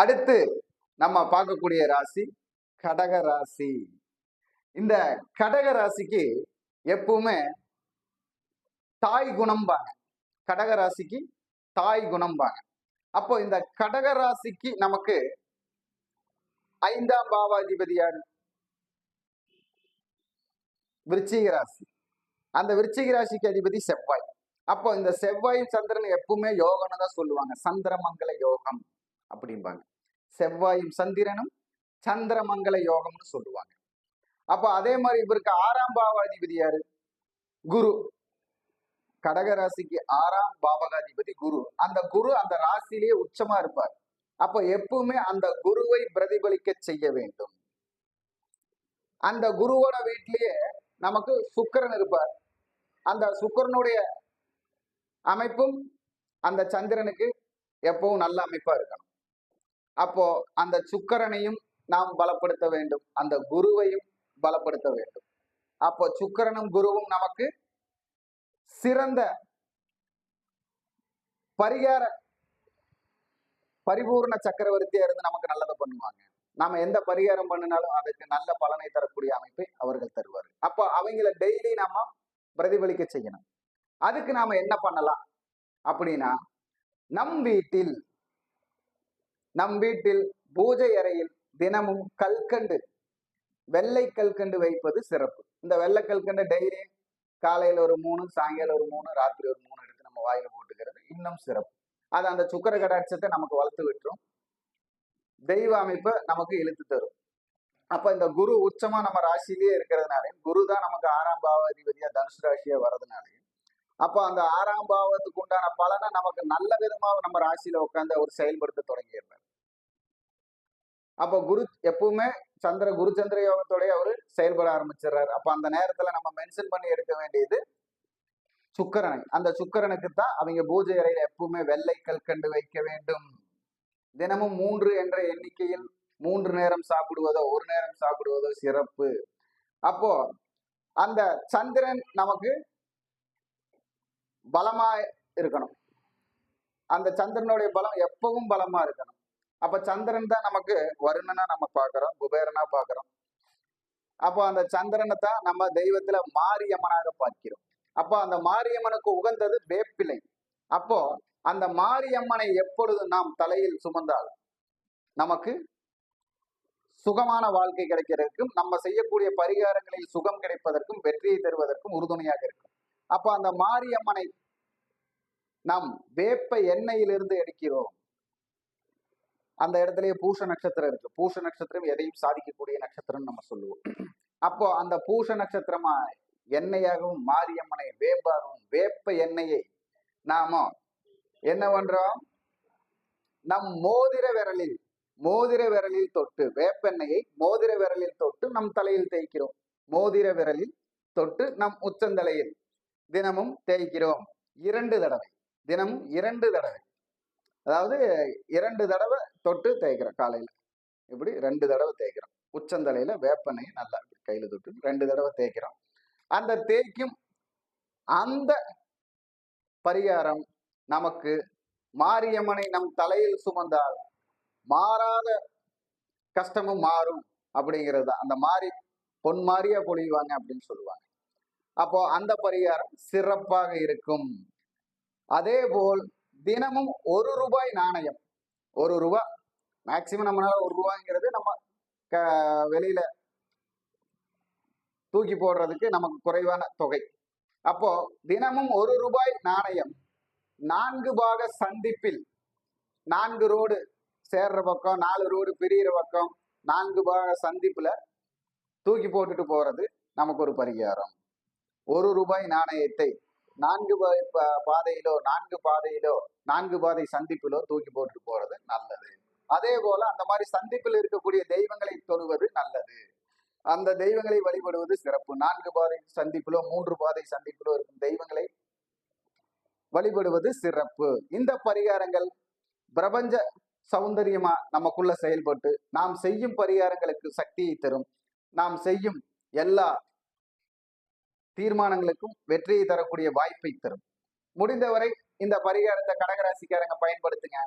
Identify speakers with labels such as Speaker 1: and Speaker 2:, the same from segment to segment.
Speaker 1: அடுத்து நம்ம பார்க்கக்கூடிய ராசி கடக ராசி. இந்த கடக ராசிக்கு எப்பவுமே தாய் குணம்பாங்க. கடக ராசிக்கு தாய் குணம்பாங்க. அப்போ இந்த கடக ராசிக்கு நமக்கு ஐந்தாம் பாவாதிபதி யாரு விருச்சிக ராசி. அந்த விருச்சிக ராசிக்கு அதிபதி செவ்வாய். அப்போ இந்த செவ்வாய் சந்திரன் எப்பவுமே யோகம்னு தான் சொல்லுவாங்க. சந்திரமங்கல யோகம். அப்படிம்பாங்க. செவ்வாயும் சந்திரனும் சந்திரமங்கல யோகம்னு சொல்லுவாங்க. அப்போ அதே மாதிரி இவருக்கு ஆறாம் பாவாதிபதி யாரு? குரு. கடக ராசிக்கு ஆறாம் பாவகாதிபதி குரு. அந்த குரு அந்த ராசியிலேயே உச்சமா இருப்பார். அப்ப எப்பவுமே அந்த குருவை பிரதிபலிக்க செய்ய வேண்டும். அந்த குருவோட வீட்டிலேயே நமக்கு சுக்கிரன் இருப்பார். அந்த சுக்கிரனுடைய அமைப்பும் அந்த சந்திரனுக்கு எப்பவும் நல்ல அமைப்பா இருக்கணும். அப்போ அந்த சுக்கரனையும் நாம் பலப்படுத்த வேண்டும். அந்த குருவையும் பலப்படுத்த வேண்டும். அப்போ சுக்கரனும் குருவும் நமக்கு சிறந்த பரிகார பரிபூர்ண சக்கரவர்த்தியா இருந்து நமக்கு நல்லதை பண்ணுவாங்க. நாம எந்த பரிகாரம் பண்ணினாலும் அதுக்கு நல்ல பலனை தரக்கூடிய அமைப்பை அவர்கள் தருவார். அப்போ அவங்கள டெய்லி நாம பிரதிபலிக்க செய்யணும். அதுக்கு நாம என்ன பண்ணலாம்? அப்படின்னா நம் வீட்டில் நம் வீட்டில் பூஜை அறையில் தினமும் கல்கண்டு வெள்ளை கல்கண்டு வைப்பது சிறப்பு. இந்த வெள்ளை கல்கண்டு டெய்லி காலையில ஒரு மூணு சாயங்காலம் ஒரு மூணு ராத்திரி ஒரு மூணு எடுத்து நம்ம வாயில போட்டுக்கிறது இன்னும் சிறப்பு. அது அந்த சுக்கர கடாட்சத்தை நமக்கு வளர்த்து விட்டுரும். தெய்வ அமைப்பை நமக்கு இழுத்து தரும். அப்ப இந்த குரு உச்சமா நம்ம ராசியிலேயே இருக்கிறதுனாலையும் குரு தான் நமக்கு ஆறாம் பாவாதிபதியா தனுசு ராசியா வர்றதுனாலையும் அப்போ அந்த ஆறாம் பாவத்துக்கு உண்டான பலனை நமக்கு நல்ல விதமாக நம்ம ராசியில உட்காந்து அவர் செயல்படுத்த தொடங்கிடுறார். அப்போ குரு எப்பவுமே சந்திர குரு சந்திர யோகத்தோடய அவர் செயல்பட ஆரம்பிச்சிடுறாரு. அப்போ அந்த நேரத்தில் நம்ம மென்ஷன் பண்ணி எடுக்க வேண்டியது சுக்கரனை. அந்த சுக்கரனுக்கு தான் அவங்க பூஜை அறையில எப்பவுமே வெள்ளை கல்கண்டு வைக்க வேண்டும். தினமும் மூன்று என்ற எண்ணிக்கையில் மூன்று நேரம் சாப்பிடுவதோ ஒரு நேரம் சாப்பிடுவதோ சிறப்பு. அப்போ அந்த சந்திரன் நமக்கு பலமா இருக்கணும். அந்த சந்திரனுடைய பலம் எப்பவும் பலமா இருக்கணும். அப்ப சந்திரன் தான் நமக்கு வருணனா நம்ம பாக்குறோம் குபேரனா பாக்குறோம் அப்போ அந்த சந்திரனை தான் நம்ம தெய்வத்துல மாரியம்மனாக பார்க்கிறோம். அப்போ அந்த மாரியம்மனுக்கு உகந்தது வேப்பிலை. அப்போ அந்த மாரியம்மனை எப்பொழுது நாம் தலையில் சுமந்தால் நமக்கு சுகமான வாழ்க்கை கிடைக்கிறதுக்கும் நம்ம செய்யக்கூடிய பரிகாரங்களில் சுகம் கிடைப்பதற்கும் வெற்றியை தருவதற்கும் உறுதுணையாக இருக்கும் அப்போ அந்த மாரியம்மனை நாம் வேப்ப எண்ணெயிலிருந்து எடுக்கிறோம். அந்த இடத்துலயே பூஷ நட்சத்திரம் இருக்கு. பூஷ நட்சத்திரம் எதையும் சாதிக்கக்கூடிய நட்சத்திரம் நம்ம சொல்லுவோம். அப்போ அந்த பூஷ நட்சத்திரமா எண்ணெயாகவும் மாரியம்மனை வேப்பாகவும் வேப்ப எண்ணெயை நாம என்ன பண்றோம்? நம் மோதிர விரலில் மோதிர விரலில் தொட்டு வேப்பெண்ணெயை மோதிர விரலில் தொட்டு நம் தலையில் தேய்க்கிறோம். மோதிர விரலில் தொட்டு நம் உச்சந்தலையில். தினமும் தேய்க்கிறோம். இரண்டு தடவை. தினமும் இரண்டு தடவை. அதாவது இரண்டு தடவை தொட்டு தேய்க்கிறோம் காலையில. இப்படி ரெண்டு தடவை தேய்க்கிறோம். உச்சந்தலையில வேப்பெண்ணெயை நல்லா இப்படி கையில தொட்டு ரெண்டு தடவை தேய்க்கிறோம். அந்த தேய்க்கும் அந்த பரிகாரம் நமக்கு மாரியம்மனை நம் தலையில் சுமந்தால் மாறாத கஷ்டமும் மாறும் அப்படிங்கிறது தான். அந்த மாறி பொன் மாறியா பொழிவாங்க அப்படின்னு சொல்லுவாங்க. அப்போ அந்த பரிகாரம் சிறப்பாக இருக்கும். அதே போல் தினமும் ஒரு ரூபாய் நாணயம். ஒரு ரூபாய் மேக்சிமம் நம்மளால ஒரு ரூபாய்ங்கிறது நம்ம க- வெளியில தூக்கி போடுறதுக்கு நமக்கு குறைவான தொகை. அப்போ தினமும் ஒரு ரூபாய் நாணயம் நான்கு பாக சந்திப்பில் நான்கு ரோடு சேர்ற பக்கம் நாலு ரோடு பிரியிற பக்கம் நான்கு பாக சந்திப்புல தூக்கி போட்டுட்டு போறது நமக்கு ஒரு பரிகாரம். ஒரு ரூபாய் நாணயத்தை நான்கு பா- பாதையிலோ நான்கு பாதையிலோ நான்கு பாதை சந்திப்பிலோ தூக்கி போட்டு போறது நல்லது. அதே போல அந்த மாதிரி சந்திப்பில் இருக்கக்கூடிய தெய்வங்களை தொழுவது நல்லது. அந்த தெய்வங்களை வழிபடுவது சிறப்பு. நான்கு பாதை சந்திப்பிலோ மூன்று பாதை சந்திப்பிலோ இருக்கும் தெய்வங்களை வழிபடுவது சிறப்பு. இந்த பரிகாரங்கள் பிரபஞ்ச சௌந்தரியமா நமக்குள்ள செயல்பட்டு நாம் செய்யும் பரிகாரங்களுக்கு சக்தியை தரும். நாம் செய்யும் எல்லா தீர்மானங்களுக்கும் வெற்றியை தரக்கூடிய வாய்ப்பை தரும். முடிந்தவரை இந்த பரிகாரத்தை கடகராசிக்காரங்க பயன்படுத்துங்க.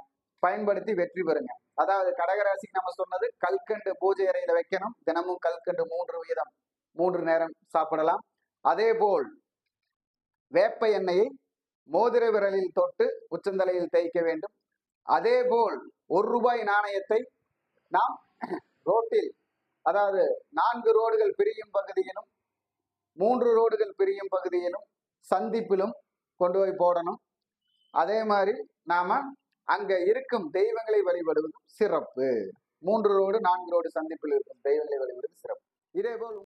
Speaker 1: பயன்படுத்தி வெற்றி பெறுங்க. அதாவது கடகராசிக்கு நம்ம சொன்னது கல்கண்டு பூஜை அறையில வைக்கணும். தினமும் கல்கண்டு மூன்று வீதம் மூன்று நேரம் சாப்பிடலாம். அதே போல் வேப்ப எண்ணெயை மோதிர விரலில் தொட்டு உச்சந்தலையில் தேய்க்க வேண்டும். அதே போல் ஒரு ரூபாய் நாணயத்தை நாம் ரோட்டில் அதாவது நான்கு ரோடுகள் பிரியும் பகுதியிலும் மூன்று ரோடுகள் பிரியும் பகுதியிலும் சந்திப்பிலும் கொண்டு போய் போடணும். அதே மாதிரி நாம அங்க இருக்கும் தெய்வங்களை வழிபடுவதும் சிறப்பு. மூன்று ரோடு நான்கு ரோடு சந்திப்பில் இருக்கும் தெய்வங்களை வழிபடுவது சிறப்பு. இதே போல்